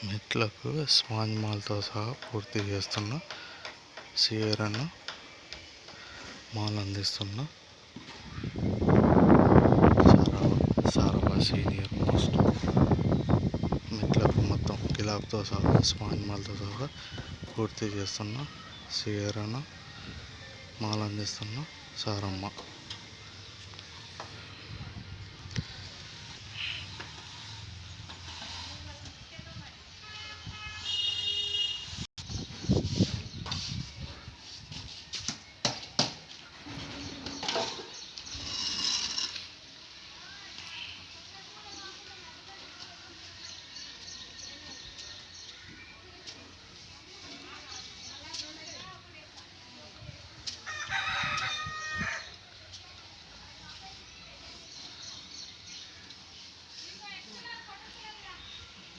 మెట్లకు sponge మాల్తో సహా పూర్తి చేస్తున్న సియరను మాల్ అందిస్తున్న సారవ సీనియర్ మోస్ట్ మెట్లకు మొత్తం గిలాబ్తో సహా స్పాంజ్ మాల్తో సహా పూర్తి చేస్తున్న సియరను మాల్ అందిస్తున్న సారమ్మ.